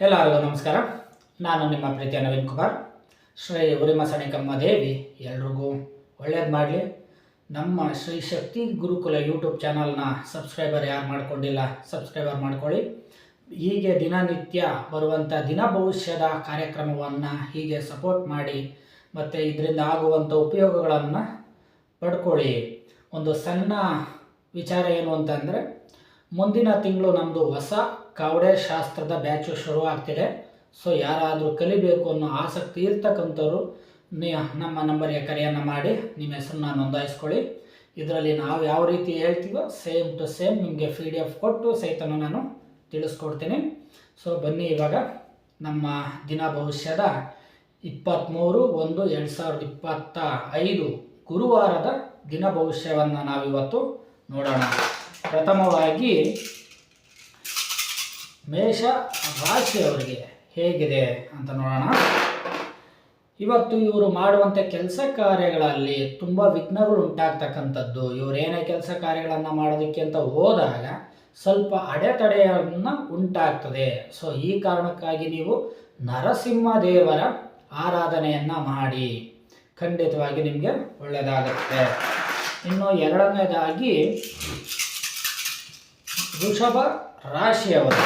ಎಲ್ಲರಿಗೂ ನಮಸ್ಕಾರ. ನಾನು ನಿಮ್ಮ ಪ್ರೀತಿಯ ನವೀನ್ ಕುಮಾರ್. ಶ್ರೀ ಉರಿಮಸಣಿಕಮ್ಮ ದೇವಿ ಎಲ್ರಿಗೂ ಒಳ್ಳೇದು ಮಾಡಲಿ. ನಮ್ಮ ಶ್ರೀ ಶಕ್ತಿ ಗುರುಕುಲ ಯೂಟ್ಯೂಬ್ ಚಾನಲ್ನ ಸಬ್ಸ್ಕ್ರೈಬರ್ ಯಾರು ಮಾಡ್ಕೊಂಡಿಲ್ಲ, ಸಬ್ಸ್ಕ್ರೈಬರ್ ಮಾಡ್ಕೊಳ್ಳಿ. ಹೀಗೆ ದಿನನಿತ್ಯ ಬರುವಂಥ ದಿನ ಭವಿಷ್ಯದ ಕಾರ್ಯಕ್ರಮವನ್ನು ಹೀಗೆ ಸಪೋರ್ಟ್ ಮಾಡಿ, ಮತ್ತು ಇದರಿಂದ ಆಗುವಂಥ ಉಪಯೋಗಗಳನ್ನು ಪಡ್ಕೊಳ್ಳಿ. ಒಂದು ಸಣ್ಣ ವಿಚಾರ ಏನು ಅಂತಂದರೆ ಮುಂದಿನ ತಿಂಗಳು ನಮ್ಮದು ಹೊಸ ಕಾವಡೆ ಶಾಸ್ತ್ರದ ಬ್ಯಾಚು ಶುರು ಆಗ್ತಿದೆ. ಸೊ ಯಾರಾದರೂ ಕಲಿಬೇಕು ಅನ್ನೋ ಆಸಕ್ತಿ ಇರ್ತಕ್ಕಂಥವ್ರು, ನೀ ನಮ್ಮ ನಂಬರಿಗೆ ಕರೆಯನ್ನು ಮಾಡಿ, ನಿಮ್ಮ ಹೆಸರನ್ನ ನೋಂದಾಯಿಸ್ಕೊಳ್ಳಿ. ಇದರಲ್ಲಿ ನಾವು ಯಾವ ರೀತಿ ಹೇಳ್ತೀವೋ ಸೇಮ್ ಟು ಸೇಮ್ ನಿಮಗೆ ಪಿ ಡಿ ಎಫ್ ಕೊಟ್ಟು ಸಹಿತನೂ ನಾನು ತಿಳಿಸ್ಕೊಡ್ತೀನಿ. ಸೊ ಬನ್ನಿ ಇವಾಗ ನಮ್ಮ ದಿನ ಭವಿಷ್ಯದ ಇಪ್ಪತ್ತ್ಮೂರು ಒಂದು ಎರಡು ಸಾವಿರದ ಇಪ್ಪತ್ತ ಐದು ಗುರುವಾರದ ದಿನ ಭವಿಷ್ಯವನ್ನು ನಾವಿವತ್ತು ನೋಡೋಣ. ಪ್ರಥಮವಾಗಿ ಮೇಷ ರಾಶಿಯವರಿಗೆ ಹೇಗಿದೆ ಅಂತ ನೋಡೋಣ. ಇವತ್ತು ಇವರು ಮಾಡುವಂಥ ಕೆಲಸ ಕಾರ್ಯಗಳಲ್ಲಿ ತುಂಬ ವಿಘ್ನಗಳು ಉಂಟಾಗ್ತಕ್ಕಂಥದ್ದು. ಇವರೇನೇ ಕೆಲಸ ಕಾರ್ಯಗಳನ್ನು ಮಾಡೋದಕ್ಕೆ ಅಂತ ಹೋದಾಗ ಸ್ವಲ್ಪ ಅಡೆತಡೆಯನ್ನು ಉಂಟಾಗ್ತದೆ. ಸೊ ಈ ಕಾರಣಕ್ಕಾಗಿ ನೀವು ನರಸಿಂಹ ದೇವರ ಆರಾಧನೆಯನ್ನು ಮಾಡಿ. ಖಂಡಿತವಾಗಿ ನಿಮಗೆ ಒಳ್ಳೆಯದಾಗುತ್ತೆ ಇನ್ನು ಎರಡನೇದಾಗಿ ವೃಷಭ ರಾಶಿಯವರು.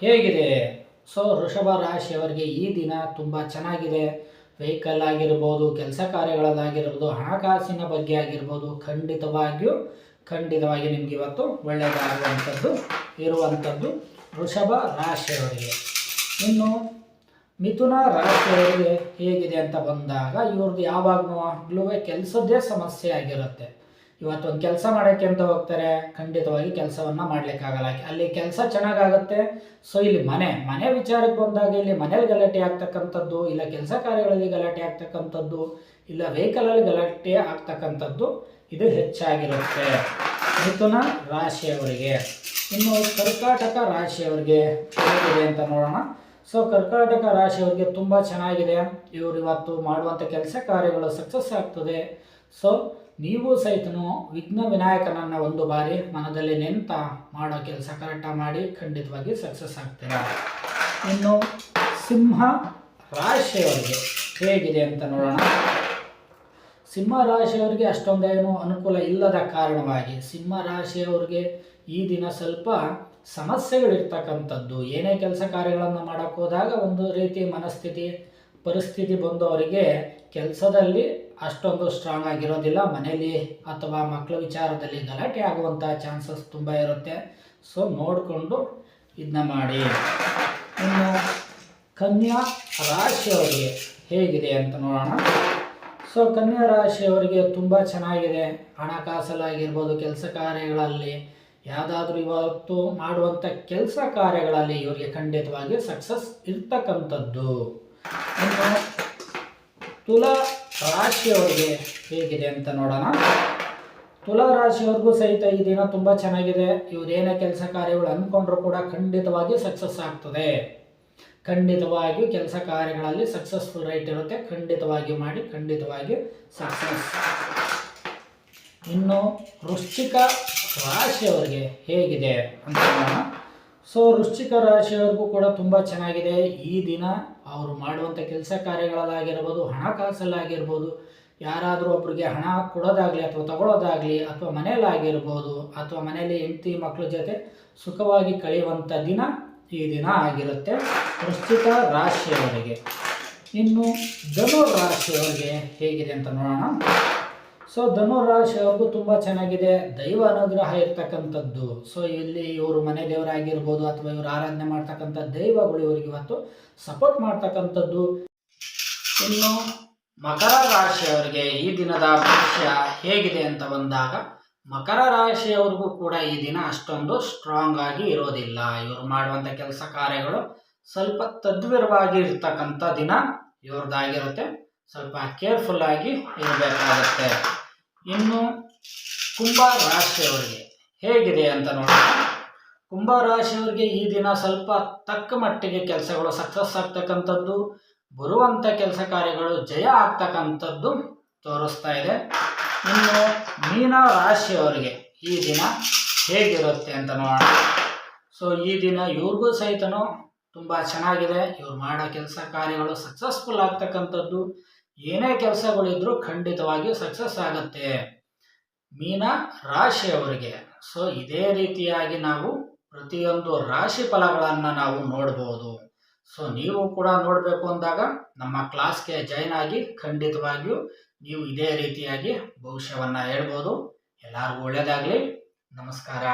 ಹೇಗಿದೆ? ಸೊ, ವೃಷಭ ರಾಶಿಯವರಿಗೆ ಈ ದಿನ ತುಂಬ ಚೆನ್ನಾಗಿದೆ. ವೆಹಿಕಲ್ ಆಗಿರ್ಬೋದು, ಕೆಲಸ ಕಾರ್ಯಗಳಲ್ಲಾಗಿರ್ಬೋದು, ಹಣಕಾಸಿನ ಬಗ್ಗೆ ಆಗಿರ್ಬೋದು, ಖಂಡಿತವಾಗಿಯೂ, ಖಂಡಿತವಾಗಿ ನಿಮ್ಗೆ ಇವತ್ತು ಒಳ್ಳೆಯದಾಗುವಂಥದ್ದು, ಇರುವಂಥದ್ದು ವೃಷಭ ರಾಶಿಯವರಿಗೆ. ಇನ್ನು ಮಿಥುನ ರಾಶಿಯವರಿಗೆ ಹೇಗಿದೆ ಅಂತ ಬಂದಾಗ ಇವ್ರದ್ದು ಯಾವಾಗಲೂ ಕೆಲಸದ್ದೇ ಸಮಸ್ಯೆ ಆಗಿರುತ್ತೆ. ಇವತ್ತು ಒಂದು ಕೆಲಸ ಮಾಡೋಕ್ಕೆ ಅಂತ ಹೋಗ್ತಾರೆ, ಖಂಡಿತವಾಗಿ ಕೆಲಸವನ್ನು ಮಾಡಲಿಕ್ಕಾಗಲ್ಲ. ಅಲ್ಲಿ ಕೆಲಸ ಚೆನ್ನಾಗಾಗುತ್ತೆ. ಸೊ ಇಲ್ಲಿ ಮನೆ ಮನೆ ವಿಚಾರಕ್ಕೆ ಬಂದಾಗ ಇಲ್ಲಿ ಮನೇಲಿ ಗಲಾಟೆ ಆಗ್ತಕ್ಕಂಥದ್ದು, ಇಲ್ಲ ಕೆಲಸ ಕಾರ್ಯಗಳಲ್ಲಿ ಗಲಾಟೆ ಆಗ್ತಕ್ಕಂಥದ್ದು, ಇಲ್ಲ ವೆಹಿಕಲಲ್ಲಿ ಗಲಾಟೆ ಆಗ್ತಕ್ಕಂಥದ್ದು, ಇದು ಹೆಚ್ಚಾಗಿರುತ್ತೆ. ಮಿಥುನ ರಾಶಿಯವರಿಗೆ. ಇನ್ನು ಕರ್ಕಾಟಕ ರಾಶಿಯವರಿಗೆ ಅಂತ ನೋಡೋಣ. ಸೊ ಕರ್ಕಾಟಕ ರಾಶಿಯವರಿಗೆ ತುಂಬ ಚೆನ್ನಾಗಿದೆ. ಇವರು ಇವತ್ತು ಮಾಡುವಂಥ ಕೆಲಸ ಕಾರ್ಯಗಳು ಸಕ್ಸಸ್ ಆಗ್ತದೆ. ಸೊ ನೀವು ಸಹಿತನು ವಿಘ್ನ ವಿನಾಯಕನನ್ನು ಒಂದು ಬಾರಿ ಮನದಲ್ಲಿ ನೆಂತ ಮಾಡೋ ಕೆಲಸ ಕರೆಕ್ಟಾಗಿ ಮಾಡಿ ಖಂಡಿತವಾಗಿ ಸಕ್ಸಸ್ ಆಗ್ತೀರಾ? ಇನ್ನು ಸಿಂಹ ರಾಶಿಯವರಿಗೆ ಹೇಗಿದೆ ಅಂತ ನೋಡೋಣ. ಸಿಂಹ ರಾಶಿಯವರಿಗೆ ಅಷ್ಟೊಂದೇನು ಅನುಕೂಲ ಇಲ್ಲದ ಕಾರಣವಾಗಿ ಸಿಂಹ ರಾಶಿಯವರಿಗೆ ಈ ದಿನ ಸ್ವಲ್ಪ ಸಮಸ್ಯೆಗಳಿರ್ತಕ್ಕಂಥದ್ದು. ಏನೇ ಕೆಲಸ ಕಾರ್ಯಗಳನ್ನು ಮಾಡೋಕ್ಕೆ ಹೋದಾಗ ಒಂದು ರೀತಿ ಮನಸ್ಥಿತಿ, ಪರಿಸ್ಥಿತಿ ಬಂದು ಅವರಿಗೆ ಕೆಲಸದಲ್ಲಿ ಅಷ್ಟೊಂದು ಸ್ಟ್ರಾಂಗ್ ಆಗಿರೋದಿಲ್ಲ. ಮನೆಯಲ್ಲಿ ಅಥವಾ ಮಕ್ಕಳ ವಿಚಾರದಲ್ಲಿ ಗಲಾಟೆ ಆಗುವಂಥ ಚಾನ್ಸಸ್ ತುಂಬ ಇರುತ್ತೆ. ಸೊ ನೋಡಿಕೊಂಡು ಇದನ್ನ ಮಾಡಿ. ಇನ್ನು ಕನ್ಯಾ ರಾಶಿಯವರಿಗೆ ಹೇಗಿದೆ ಅಂತ ನೋಡೋಣ. ಸೊ ಕನ್ಯಾ ರಾಶಿಯವರಿಗೆ ತುಂಬ ಚೆನ್ನಾಗಿದೆ. ಹಣಕಾಸಲ್ಲಾಗಿರ್ಬೋದು, ಕೆಲಸ ಕಾರ್ಯಗಳಲ್ಲಿ ಯಾವುದಾದ್ರೂ ಇವತ್ತು ಮಾಡುವಂಥ ಕೆಲಸ ಕಾರ್ಯಗಳಲ್ಲಿ ಇವರಿಗೆ ಖಂಡಿತವಾಗಿ ಸಕ್ಸಸ್ ಇರ್ತಕ್ಕಂಥದ್ದು. ಇನ್ನು ತುಲಾ ರಾಶಿಯವರಿಗೆ ಹೇಗಿದೆ ಅಂತ ನೋಡೋಣ. ತುಲಾ ರಾಶಿಯವ್ರಿಗೂ ಸಹಿತ ಈ ದಿನ ತುಂಬ ಚೆನ್ನಾಗಿದೆ. ಇವರೇನೇ ಕೆಲಸ ಕಾರ್ಯಗಳು ಅಂದ್ಕೊಂಡ್ರು ಕೂಡ ಖಂಡಿತವಾಗಿ ಸಕ್ಸಸ್ ಆಗ್ತದೆ. ಖಂಡಿತವಾಗಿಯೂ ಕೆಲಸ ಕಾರ್ಯಗಳಲ್ಲಿ ಸಕ್ಸಸ್ಫುಲ್ ರೈಟ್ ಇರುತ್ತೆ. ಖಂಡಿತವಾಗಿ ಮಾಡಿ, ಖಂಡಿತವಾಗಿ ಸಕ್ಸಸ್ ಇನ್ನು ವೃಶ್ಚಿಕ ರಾಶಿಯವರಿಗೆ ಹೇಗಿದೆ ಅಂತ ನೋಡೋಣ. ಸೊ ವೃಶ್ಚಿಕ ರಾಶಿಯವರಿಗೂ ಕೂಡ ತುಂಬ ಚೆನ್ನಾಗಿದೆ. ಈ ದಿನ ಅವರು ಮಾಡುವಂಥ ಕೆಲಸ ಕಾರ್ಯಗಳಲ್ಲಾಗಿರ್ಬೋದು ಹಣಕಾಸಲ್ಲಾಗಿರ್ಬೋದು ಯಾರಾದರೂ ಒಬ್ರಿಗೆ ಹಣ ಕೊಡೋದಾಗಲಿ ಅಥವಾ ತಗೊಳ್ಳೋದಾಗಲಿ ಅಥವಾ ಮನೆಯಲ್ಲಾಗಿರ್ಬೋದು ಅಥವಾ ಮನೆಯಲ್ಲಿ ಹೆಂಡತಿ ಮಕ್ಕಳ ಜೊತೆ ಸುಖವಾಗಿ ಕಳೆಯುವಂಥ ದಿನ ಈ ದಿನ ಆಗಿರುತ್ತೆ ವೃಶ್ಚಿಕ ರಾಶಿಯವರಿಗೆ. ಇನ್ನು ಧನು ರಾಶಿಯವರಿಗೆ ಹೇಗಿದೆ ಅಂತ ನೋಡೋಣ. ಸೊ ಧನು ರಾಶಿಯವ್ರಿಗೂ ತುಂಬ ಚೆನ್ನಾಗಿದೆ. ದೈವ ಅನುಗ್ರಹ ಇರ್ತಕ್ಕಂಥದ್ದು. ಸೊ ಇಲ್ಲಿ ಇವರು ಮನೆ ದೇವರಾಗಿರ್ಬೋದು ಅಥವಾ ಇವರು ಆರಾಧನೆ ಮಾಡ್ತಕ್ಕಂಥ ದೈವಗಳು ಇವರಿಗೆ ಇವತ್ತು ಸಪೋರ್ಟ್ ಮಾಡ್ತಕ್ಕಂಥದ್ದು. ಇನ್ನು ಮಕರ ರಾಶಿಯವರಿಗೆ ಈ ದಿನದ ಭವಿಷ್ಯ ಹೇಗಿದೆ ಅಂತ ಬಂದಾಗ, ಮಕರ ರಾಶಿಯವ್ರಿಗೂ ಕೂಡ ಈ ದಿನ ಅಷ್ಟೊಂದು ಸ್ಟ್ರಾಂಗ್ ಆಗಿ ಇರೋದಿಲ್ಲ. ಇವರು ಮಾಡುವಂಥ ಕೆಲಸ ಕಾರ್ಯಗಳು ಸ್ವಲ್ಪ ತದ್ವಿರವಾಗಿ ಇರ್ತಕ್ಕಂಥ ದಿನ ಇವ್ರದ್ದಾಗಿರುತ್ತೆ. ಸ್ವಲ್ಪ ಕೇರ್ಫುಲ್ ಆಗಿ ಇರಬೇಕಾಗುತ್ತೆ. ಇನ್ನು ಕುಂಭ ರಾಶಿಯವರಿಗೆ ಹೇಗಿದೆ ಅಂತ ನೋಡೋಣ. ಕುಂಭ ರಾಶಿಯವರಿಗೆ ಈ ದಿನ ಸ್ವಲ್ಪ ತಕ್ಕ ಮಟ್ಟಿಗೆ ಕೆಲಸಗಳು ಸಕ್ಸಸ್ ಆಗ್ತಕ್ಕಂಥದ್ದು ಬರುವಂಥ ಕೆಲಸ ಕಾರ್ಯಗಳು, ಜಯ ಆಗ್ತಕ್ಕಂಥದ್ದು ತೋರಿಸ್ತಾ ಇದೆ. ಇನ್ನು ಮೀನ ರಾಶಿಯವರಿಗೆ ಈ ದಿನ ಹೇಗಿರುತ್ತೆ ಅಂತ ನೋಡೋಣ. ಸೊ ಈ ದಿನ ಇವ್ರಿಗೂ ಸಹಿತನೂ ತುಂಬ ಚೆನ್ನಾಗಿದೆ. ಇವ್ರು ಮಾಡೋ ಕೆಲಸ ಕಾರ್ಯಗಳು ಸಕ್ಸಸ್ಫುಲ್ ಆಗ್ತಕ್ಕಂಥದ್ದು. ಏನೇ ಕೆಲಸಗಳಿದ್ರೂ ಖಂಡಿತವಾಗಿಯೂ ಸಕ್ಸಸ್ ಆಗುತ್ತೆ. ಮೀನ ರಾಶಿಯವರಿಗೆ. ಸೊ ಇದೇ ರೀತಿಯಾಗಿ ನಾವು ಪ್ರತಿಯೊಂದು ರಾಶಿ ಫಲಗಳನ್ನು ನಾವು ನೋಡ್ಬೋದು. ಸೊ ನೀವು ಕೂಡ ನೋಡಬೇಕು ಅಂದಾಗ ನಮ್ಮ ಕ್ಲಾಸ್ಗೆ ಜಾಯ್ನ್ ಆಗಿ ಖಂಡಿತವಾಗಿಯೂ ನೀವು ಇದೇ ರೀತಿಯಾಗಿ ಭವಿಷ್ಯವನ್ನು ಹೇಳ್ಬೋದು. ಎಲ್ಲರಿಗೂ ಒಳ್ಳೆಯದಾಗಲಿ ನಮಸ್ಕಾರ.